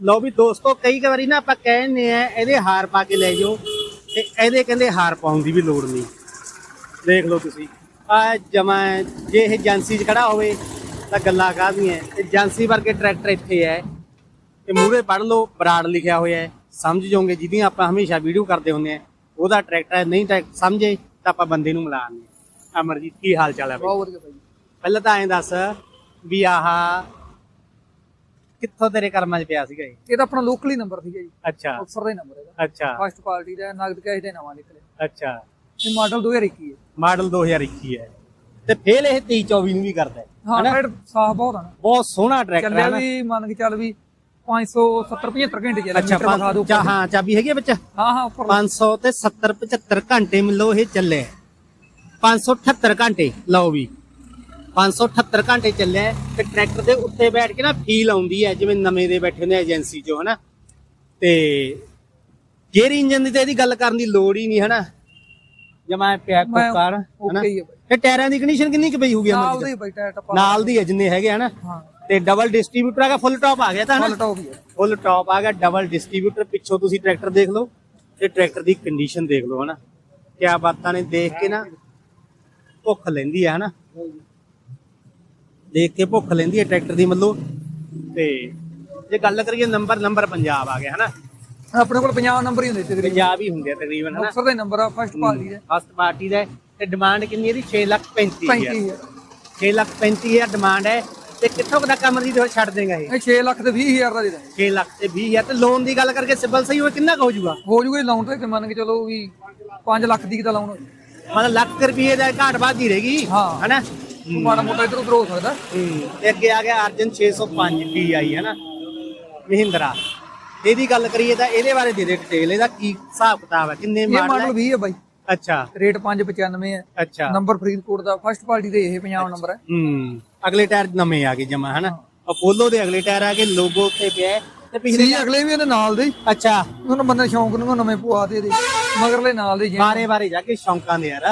ਲਓ ਵੀ ਦੋਸਤੋ ਕਈ ਵਾਰੀ ਨਾ ਆਪਾਂ ਕਹਿੰਦੇ ਆ ਇਹਦੇ ਹਾਰ ਪਾ ਕੇ ਲੈ ਜਾਓ ਤੇ ਇਹਦੇ ਕਹਿੰਦੇ ਹਾਰ ਪਾਉਣ ਦੀ ਵੀ ਲੋੜ ਨਹੀਂ। ਦੇਖ ਲਓ ਤੁਸੀਂ ਆ ਜਮਾ ਜੇ ਇਹ ਏਜੰਸੀ 'ਚ ਖੜਾ ਹੋਵੇ ਤਾਂ ਗੱਲਾਂ ਕਾਹਦੀਆਂ ਤੇ ਏਜੰਸੀ ਵਰਗੇ ਟਰੈਕਟਰ ਇੱਥੇ ਹੈ ਤੇ ਮੂਹਰੇ ਪੜ ਲਓ ਬਰਾੜ ਲਿਖਿਆ ਹੋਇਆ ਹੈ ਸਮਝ ਜਾਓਗੇ ਜਿਹਦੀਆਂ ਆਪਾਂ ਹਮੇਸ਼ਾ ਵੀਡੀਓ ਕਰਦੇ ਹੁੰਦੇ ਆ ਉਹਦਾ ਟਰੈਕਟਰ ਹੈ ਨਹੀਂ ਤਾਂ ਸਮਝੇ ਤਾਂ ਆਪਾਂ ਬੰਦੇ ਨੂੰ ਮਿਲਾ ਆਉਂਦੇ ਹਾਂ ਅਮਰਜੀਤ ਕੀ ਹਾਲ ਚਾਲ ਹੈ ਬਹੁਤ ਵਧੀਆ ਭਾਈ ਪਹਿਲਾਂ ਤਾਂ ਐਂ ਦੱਸ ਵੀ ਆਹ ਕਿੱਥੋਂ ਤੇਰੇ ਕਰਮਾਂ 'ਚ ਪਿਆ ਸੀਗਾ ਇਹ? ਇਹ ਤਾਂ ਆਪਣਾ ਲੋਕਲੀ ਨੰਬਰ ਸੀਗਾ ਜੀ। ਅੱਛਾ। ਅਫਸਰ ਦਾ ਨੰਬਰ ਹੈਗਾ। ਅੱਛਾ। ਫਸਟ ਪਾਰਟੀ ਦਾ ਹੈ, ਨਗਦ ਕੈਸ਼ ਦੇ ਨਵਾਂ ਨਿਕਲਿਆ। ਅੱਛਾ। ਇਹ ਮਾਡਲ 2021 ਹੈ। ਮਾਡਲ 2021 ਹੈ। ਤੇ ਫੇਲ ਇਹ 23 24 ਨੂੰ ਵੀ ਕਰਦਾ ਹੈ। ਹਾਂ ਰੇਟ ਸਾਫ਼ ਬਹੁਤ ਆ ਨਾ। ਬਹੁਤ ਸੋਹਣਾ ਟਰੈਕਟਰ ਹੈ ਨਾ? ਵੀ ਮੰਨ ਕੇ ਚੱਲ ਵੀ 570 75 ਘੰਟੇ ਚੱਲਿਆ। ਅੱਛਾ ਪੰਜ- ਚਾ- ਹਾਂ ਚਾਬੀ ਹੈਗੀ ਹੈ ਵਿੱਚ? ਹਾਂ ਹਾਂ ਉੱਪਰ। 500 ਤੇ 70 75 ਘੰਟੇ ਮਿਲੋ ਇਹ ਚੱਲੇ 578 ਘੰਟੇ ਲਓ ਵੀ। 578 ਘੰਟੇ ਚੱਲਿਆ ਹੈ ਤੇ ਟਰੈਕਟਰ ਦੇ ਉੱਤੇ ਬੈਠ ਕੇ ਨਾ ਫੀਲ ਆਉਂਦੀ ਹੈ ਜਿਵੇਂ ਨਵੇਂ ਦੇ ਬੈਠੇ ਹੁੰਦੇ ਏਜੰਸੀ 'ਚੋਂ ਹਨਾ? ਤੇ ਗੇਅਰ ਇੰਜਨ ਦੀ ਤੇ ਇਹਦੀ ਗੱਲ ਕਰਨ ਦੀ ਲੋੜ ਹੀ ਨਹੀਂ ਹਨਾ? ਜਮਾ ਪਿਆ ਕੋਕਾਰ ਹਨਾ? ਤੇ ਟਾਇਰਾਂ ਦੀ ਕੰਡੀਸ਼ਨ ਕਿੰਨੀ ਕੁ ਪਈ ਹੋਊਗੀ ਨਾਲ ਅਮਰ ਦੇ ਬਾਈ ਟਾਇਰ ਟਪਾ ਨਾਲ ਦੀ ਹੈ ਜਿੰਨੇ ਹੈਗੇ ਹਨਾ? ਤੇ ਡਬਲ ਡਿਸਟ੍ਰੀਬਿਊਟਰ ਹੈਗਾ ਫੁੱਲ ਟਾਪ ਆ ਗਿਆ ਤਾਂ ਹਨਾ? ਫੁੱਲ ਟੌਪ ਹੀ ਹੈ ਫੁੱਲ ਟਾਪ ਆ ਗਿਆ ਡਬਲ ਡਿਸਟ੍ਰੀਬਿਊਟਰ ਪਿੱਛੋਂ ਤੁਸੀਂ ਟਰੈਕਟਰ ਦੇਖ ਲਓ ਤੇ ਟਰੈਕਟਰ ਦੀ ਕੰਡੀਸ਼ਨ ਦੇਖ ਲਓ ਹਨਾ? ਕਿਆ ਬਾਤਾਂ ਨੇ ਦੇਖ ਕੇ ਨਾ ਭੁੱਖ ਲੈਂਦੀ ਆ ਹਨਾ? ਦੇਖ ਕੇ ਭੁੱਖ ਲੈਂਦੀ ਹੈ ਟਰੈਕਟਰ ਦੀ ਮਤਲਬ ਤੇ ਜੇ ਗੱਲ ਕਰੀਏ ਨੰਬਰ ਨੰਬਰ ਪੰਜਾਬ ਆ ਗਿਆ ਹਨਾ? ਆਪਣੇ ਕੋਲ 50 ਨੰਬਰ ਹੀ ਹੁੰਦੇ ਤਕਰੀਬਨ। ਪੰਜਾਬ ਹੀ ਹੁੰਦੇ ਆ ਤਕਰੀਬਨ ਹਨਾ? ਅਫਸਰ ਦੇ ਨੰਬਰ ਆ ਫਸਟ ਪਾਰਟੀ ਦੇ। ਫਸਟ ਪਾਰਟੀ ਦਾ ਹੈ ਤੇ ਡਿਮਾਂਡ ਕਿੰਨੀ ਇਹਦੀ 6 ਲੱਖ 35 35 ਹਜ਼ਾਰ। ਹੈ 6 ਲੱਖ 35 ਹਜ਼ਾਰ ਡਿਮਾਂਡ ਹੈ। ਤੇ ਕਿੱਥੋਂ ਕੁ ਤੱਕ ਅਮਰਜੀਤ ਹੋਰ ਛੱਡ ਦੇਗਾ ਇਹ? ਇਹ 6 ਲੱਖ ਤੇ 20 ਹਜ਼ਾਰ ਦਾ ਦੇ ਦਾਂਗੇ। 6 ਲੱਖ ਤੇ 20 ਹਜ਼ਾਰ। ਤੇ ਲੋਨ ਦੀ ਗੱਲ ਕਰਕੇ ਸਿਬਲ ਸਹੀ ਹੋਵੇ ਕਿੰਨਾ ਕੁ ਹੋ ਜਾਊਗਾ? ਹੋ ਜੂਗਾ ਲਾਉਣ ਤੇ ਮੰਨ ਕੇ ਚਲੋ ਵੀ 5 ਲੱਖ ਦੀ ਹੋ ਜਾਊ। ਮਤਲਬ ਲੱਖ ਰੁਪਏ ਦਾ ਘਾਟ ਵੱਧ ਹੀ ਰਹੇਗੀ ਹਾਂ। ਹਨਾ? ਮਾੜਾ ਮੋਟਾ ਇਧਰ ਉਧਰ ਹੋ ਸਕਦਾ। ਤੇ ਅੱਗੇ ਆ ਗਿਆ ਅਰਜਨ 605 DI ਹੈ ਨਾ? ਮਹਿੰਦਰਾ। ਇਹਦੀ ਗੱਲ ਕਰੀਏ ਤਾਂ ਇਹਦੇ ਬਾਰੇ ਦੇ ਦੇ ਡਿਟੇਲ ਇਹਦਾ ਕੀ ਹਿਸਾਬ ਕਿਤਾਬ ਹੈ? ਕਿੰਨੇ ਇਹ ਮਾਡਲ ਮਾਡਲ ਹੈ? 20 ਹੈ ਬਾਈ। ਅੱਛਾ। ਰੇਟ 595 ਹੈ। ਅੱਛਾ। ਨੰਬਰ ਫਰੀਦਕੋਟ ਦਾ ਫਸਟ ਪਾਰਟੀ ਦੇ ਇਹ 50 ਨੰਬਰ ਹੈ। ਹੂੰ। ਅਗਲੇ ਟਾਇਰ ਨਵੇਂ ਆ ਗਏ ਜਮਾ ਹਨਾ ਅਪੋਲੋ ਦੇ ਅਗਲੇ ਟਾਇਰ ਆ ਗਏ ਲੋਗੋ ਉੱਤੇ ਪਿਆ ਹੈ। ਤੇ ਪਿਛਲੇ ਸੀ ਅਗਲੇ ਵੀ ਇਹਦੇ ਨਾਲ ਦੇ ਹੀ। ਅੱਛਾ। ਉਹਨਾਂ ਬੰਦੇ ਸ਼ੌਂਕ ਨੂੰ ਨਵੇਂ ਪਵਾ ਦੇ ਦੇ ਮਗਰਲੇ ਨਾਲ ਦੇ ਜੇ ਬਾਰੇ ਬਾਰੇ ਜਾ ਕੇ ਸ਼ੌਂਕਾਂ ਦੇ ਯਾਰ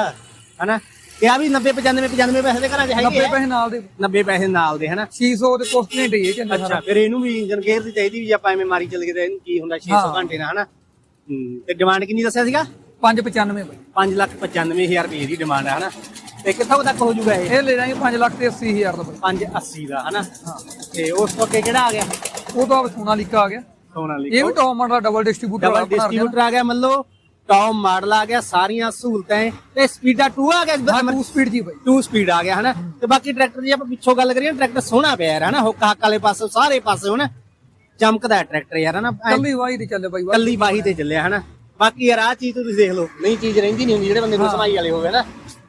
ਹਨਾ ਤੇ ਆ ਵੀ 90 95 95 ਪੈਸੇ ਦੇ ਘਰਾਂ 'ਚ ਹੈਗੇ 90 ਆ। ਪੈਸੇ ਨਾਲ ਦੇ। 90 ਪੈਸੇ ਨਾਲ ਦੇ ਹਨਾ? 600 ਤੇ ਕੁਛ ਘੰਟੇ ਇਹ ਚੱਲਦਾ ਅੱਛਾ ਫਿਰ ਇਹਨੂੰ ਵੀ ਇੰਜਨ ਗੇਅਰ ਦੀ ਚਾਹੀਦੀ ਵੀ ਆਪਾਂ ਐਵੇਂ ਮਾਰੀ ਚੱਲ ਗਏ ਤਾਂ ਇਹਨੂੰ ਕੀ ਹੁੰਦਾ 600 ਹਾਂ। ਘੰਟੇ ਦਾ ਹਨਾ? ਹੂੰ, ਤੇ ਡਿਮਾਂਡ ਕਿੰਨੀ ਦੱਸਿਆ ਸੀਗਾ? 595 ਬਾਈ। 5 ਲੱਖ 95000 ਰੁਪਏ ਦੀ ਡਿਮਾਂਡ ਹੈ ਹਨਾ? ਤੇ ਕਿੱਥੋਂ ਤੱਕ ਹੋ ਜਾਊਗਾ ਇਹ? ਇਹ ਲੈ ਜਾਾਂਗੇ 5 ਲੱਖ ਤੇ 80 ਹਜ਼ਾਰ ਦਾ ਬਾਈ। 580 ਦਾ ਹਨਾ? ਹਾਂ। ਤੇ ਉਸ ਤੋਂ ਅੱਗੇ ਕਿਹੜਾ ਆ ਗਿਆ? ਉਹ ਤਾਂ ਸੋਨਾਲੀਕਾ ਆ ਗਿਆ। ਸੋਨਾਲੀ ਇਹ ਵੀ ਟੌਪ ਮਾਡਲ ਡਬਲ ਡਿਸਟ੍ਰੀਬਿਊਟਰ ਆ ਗਿਆ ਮੰਨ ਲਓ ਟੌਪ ਮਾਡਲ ਆ ਗਿਆ ਸਾਰੀਆਂ ਸਹੂਲਤਾਂ ਹੈ ਤੇ ਸਪੀਡਾ 2 ਆ ਗਿਆ ਹਾਂ 2 ਸਪੀਡ ਜੀ ਬਾਈ। 2 ਸਪੀਡ ਆ ਗਿਆ ਹਨਾ? ਤੇ ਬਾਕੀ ਟਰੈਕਟਰ ਦੀ ਆਪਾਂ ਪਿੱਛੋਂ ਗੱਲ ਕਰੀਏ ਟਰੈਕਟਰ ਸੋਹਣਾ ਪਿਆ ਯਾਰ ਹਨਾ? ਹੁੱਕ ਹੱਕ ਵਾਲੇ ਪਾਸੇ ਸਾਰੇ ਪਾਸੇ ਹਨਾ ਚਮਕਦਾ ਹੈ ਟਰੈਕਟਰ ਯਾਰ ਹਨਾ? ਐਂ ਕੱਲੀ ਵਾਹੀ ਤੇ ਚੱਲੇ ਬਾਈ ਵਾਹ ਕੱਲੀ ਬਾਹੀ ਤੇ ਚੱਲਿਆ ਹਨਾ? ਬਾਕੀ ਯਾਰ ਆਹ ਚੀਜ਼ ਤੁਸੀਂ ਦੇਖ ਲਓ ਨਹੀਂ ਚੀਜ਼ ਰਹਿੰਦੀ ਨਹੀਂ ਹੁੰਦੀ ਜਿਹੜੇ ਬੰਦੇ ਨੂੰ ਸਮਾਈ ਵਾਲੇ ਹੋਵੇ ਨਾ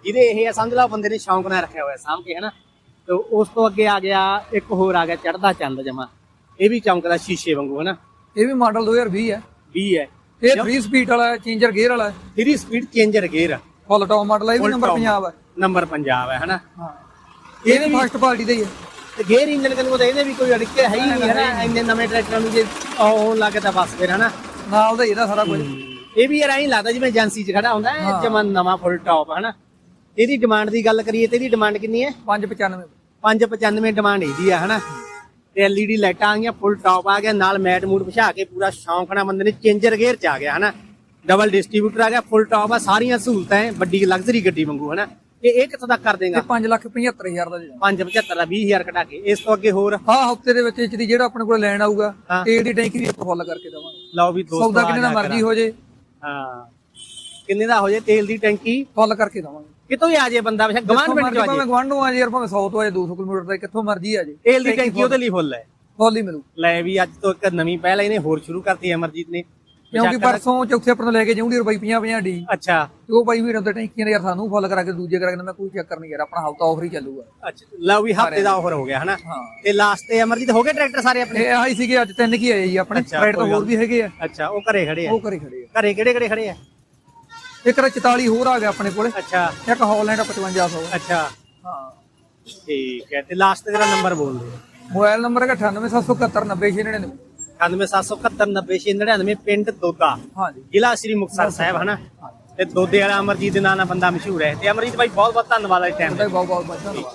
ਜਿਹਦੇ ਇਹ ਆ ਸਮਝ ਲਾ ਬੰਦੇ ਨੇ ਸ਼ੌਂਕ ਨਾਲ ਰੱਖਿਆ ਹੋਇਆ ਸਾਂਭ ਕੇ ਹਨਾ? ਤੇ ਉਸ ਤੋਂ ਅੱਗੇ ਆ ਗਿਆ ਇੱਕ ਹੋਰ ਆ ਗਿਆ ਚੜਦਾ ਚੰਦ ਜਮਾ। ਇਹ ਵੀ ਚਮਕਦਾ ਸ਼ੀਸ਼ੇ ਵਾਂਗੂ ਹਨਾ? ਇਹ ਵੀ ਮਾਡਲ 2020 ਹੈ। 20 ਹੈ। ਇਹ 3 ਸਪੀਡ ਵਾਲਾ ਚੇਂਜਰ ਗੇਅਰ ਵਾਲਾ 3 speed changer gear full top model ਹੈ ਇਹ ਵੀ ਨੰਬਰ 50 ਹੈ ਨੰਬਰ ਪੰਜਾਬ ਹੈ ਹਨਾ? ਹਾਂ। ਇਹ ਵੀ ਫਸਟ ਪਾਰਟੀ ਦਾ ਹੀ ਹੈ। ਤੇ ਗੇਅਰ ਇੰਜਨ ਕੰਨੂ ਤਾਂ ਇਹਦੇ ਵੀ ਕੋਈ ਅੜਕੇ ਹੈ ਹੀ ਨਹੀਂ ਹਨਾ? ਇੰਨੇ ਨਵੇਂ ਟਰੈਕਟਰਾਂ ਨੂੰ ਜੇ ਉਹ ਲੱਗੇ ਤਾਂ ਬਸ ਫਿਰ ਹਨਾ? ਨਾਲ ਦਾ ਹੀ ਇਹਦਾ ਸਾਰਾ ਕੁਝ। ਇਹ ਵੀ ਯਾਰ ਐਂ ਲੱਗਦਾ ਜਿਵੇਂ ਏਜੰਸੀ 'ਚ ਖੜਾ ਹੁੰਦਾ ਹੈ। ਜਮਨ ਨਵਾਂ ਫੁੱਲ ਟਾਪ ਹਨਾ? ਇਹਦੀ ਡਿਮਾਂਡ ਦੀ ਗੱਲ ਕਰੀਏ ਤੇ ਇਹਦੀ ਡਿਮਾਂਡ ਕਿੰਨੀ ਹੈ? 595 595 ਡਿਮਾਂਡ ਇਹਦੀ ਆ ਹਨਾ? ਤੇ LED ਲਾਈਟਾਂ ਆ ਗਈਆਂ ਫੁੱਲ ਟਾਪ ਆ ਗਿਆ ਨਾਲ ਮੈਟ ਮੂਡ ਵਿਛਾ ਕੇ ਪੂਰਾ ਸ਼ੌਂਕ ਨਾਲ ਬੰਦੇ ਨੇ ਚੇਂਜਰ ਗੇਅਰ ਚ ਆ ਗਿਆ ਹਨਾ। ਡਬਲ ਡਿਸਟ੍ਰੀਬਿਊਟਰ ਆ ਗਿਆ ਫੁੱਲ ਟਾਪ ਆ ਸਾਰੀਆਂ ਸਹੂਲਤਾਂ ਹੈ ਵੱਡੀ ਲਗਜ਼ਰੀ ਗੱਡੀ ਵਾਂਗੂ ਹਨਾ। ਤੇ ਇਹ ਕਿੱਥੋਂ ਤੱਕ ਕਰ ਦੇਗਾ? 5 ਲੱਖ 75 ਹਜ਼ਾਰ ਦਾ ਦੇ ਦਾਂਗੇ 575 ਦਾ 20000 ਕਟਾ ਕੇ ਇਸ ਤੋਂ ਅੱਗੇ ਹੋਰ? ਹਾਂ ਹਫ਼ਤੇ ਦੇ ਵਿੱਚ ਦੀ ਜਿਹੜਾ ਆਪਣੇ ਕੋਲ ਲੈਣ ਆਊਗਾ। ਤੇਲ ਦੀ ਟੈਂਕੀ ਵੀ ਆਪਾਂ ਫੁੱਲ ਕਰਕੇ ਦੇਵਾਂਗੇ। ਲਓ ਵੀ ਦੋਸਤੋ ਸੌਦਾ ਕਿੰਨੇ ਦਾ ਜਾ ਮਰਜ਼ੀ ਹੋ ਜੇ। ਹਾਂ। ਕਿੰਨੇ ਦਾ ਹੋ ਜੇ ਤੇਲ ਦੀ ਟੈਂਕੀ? ਫੁੱਲ ਕਰਕੇ ਦੇਵਾਂਗੇ। ਕਿਤੋਂ ਹੀ ਆ ਜੇ ਬੰਦਾ? ਵਿਸ਼ਾ ਗਵਾਂਢ ਪਿੰਡ ਚੋਂ ਆ ਜੇ। ਭਾਵੇਂ ਗਵਾਂਢੋਂ ਆ ਜੇ ਯਾਰ ਭਾਵੇਂ 100 ਤੋਂ ਆ ਜੇ 200 ਕਿਲੋਮੀਟਰ ਦਾ ਕਿੱਥੋਂ ਮਰਜ਼ੀ ਆ ਜੇ। ਤੇਲ ਦੀ ਟੈਂਕੀ ਉਹਦੇ ਲਈ ਫੁੱਲ ਹੈ। ਫੁੱਲ ਹੀ ਮਿਲੂ। ਲੈ ਵੀ ਅੱਜ ਤੋਂ ਇੱਕ ਨਵੀਂ ਪਹਿਲ ਇਹਨੇ ਹੋਰ ਸ਼ੁਰੂ ਕਰਤੀ ਅਮਰਜੀਤ ਨੇ। ਕਿਉਂਕਿ ਪਰਸੋਂ ਚੌਥੇ ਆਪਣੇ ਤੋਂ ਲੈ ਕੇ ਜਾਉਂਦੀ ਰੁਪਈ 50 50 ਡੀ। ਅੱਛਾ। ਤੇ ਉਹ ਬਾਈ ਵੀਰਾਂ ਦੇ ਟੈਂਕੀਆਂ ਨੇ ਯਾਰ ਸਾਨੂੰ ਫੁੱਲ ਕਰਾ ਕੇ ਦੂਜੇ ਕਰਾ ਕੇ ਮੈਂ ਕੋਈ ਚੱਕਰ ਨਹੀਂ ਯਾਰ ਆਪਣਾ ਹਫਤਾ ਆਫਰ ਹੀ ਚੱਲੂਗਾ। ਅੱਛਾ ਲਓ ਵੀ ਹਫ਼ਤੇ ਦਾ ਆਫਰ ਹੋ ਗਿਆ ਹਨਾ? ਤੇ ਲਾਸਟ ਤੇ ਅਮਰਜੀਤ ਹੋ ਗਏ ਟਰੈਕਟਰ ਸਾਰੇ ਆਪਣੇ? ਇਹ ਆਹੀ ਸੀਗੇ ਅੱਜ ਤਿੰਨ ਕੀ ਆਏ ਜੀ ਆਪਣੇ ਤਾਂ ਕੋਈ ਹੋਰ ਵੀ ਹੈਗੇ ਆ। ਅੱਛਾ ਉਹ ਘਰੇ ਖੜੇ ਆ। ਉਹ ਕਰੇ ਖੜੇ ਆ। ਘਰੇ ਕਿਹੜੇ ਕਿਹੜੇ ਖੜੇ ਆ? ਇੱਕ ਰ 44 ਹੋਰ ਆ ਗਿਆ ਆਪਣੇ ਕੋਲੇ। ਅੱਛਾ। ਇੱਕ ਹਾਲੈਂਡ 5500 ਅੱਛਾ। ਹਾਂ। ਠੀਕ ਹੈ ਤੇ ਲਾਸਟ ਤੇਰਾ ਨੰਬਰ ਬੋਲ ਦੇ ਮੋਬਾਈਲ ਨੰਬਰ ਹੈਗਾ 9877790999 9771969999 ਪਿੰਡ ਦੋਦਾ ਹਾਂਜੀ। ਜ਼ਿਲ੍ਹਾ ਸ੍ਰੀ ਮੁਕਤਸਰ ਸਾਹਿਬ ਹਨਾ? ਤੇ ਦੋਦੇ ਵਾਲਾ ਅਮਰਜੀਤ ਦੇ ਨਾਂ ਨਾਲ ਬੰਦਾ ਮਸ਼ਹੂਰ ਹੈ। ਤੇ ਅਮਰਜੀਤ ਭਾਈ ਬਹੁਤ ਬਹੁਤ ਧੰਨਵਾਦ ਹੈ ਟਾਈਮ ਬਹੁਤ ਬਹੁਤ ਧੰਨਵਾਦ।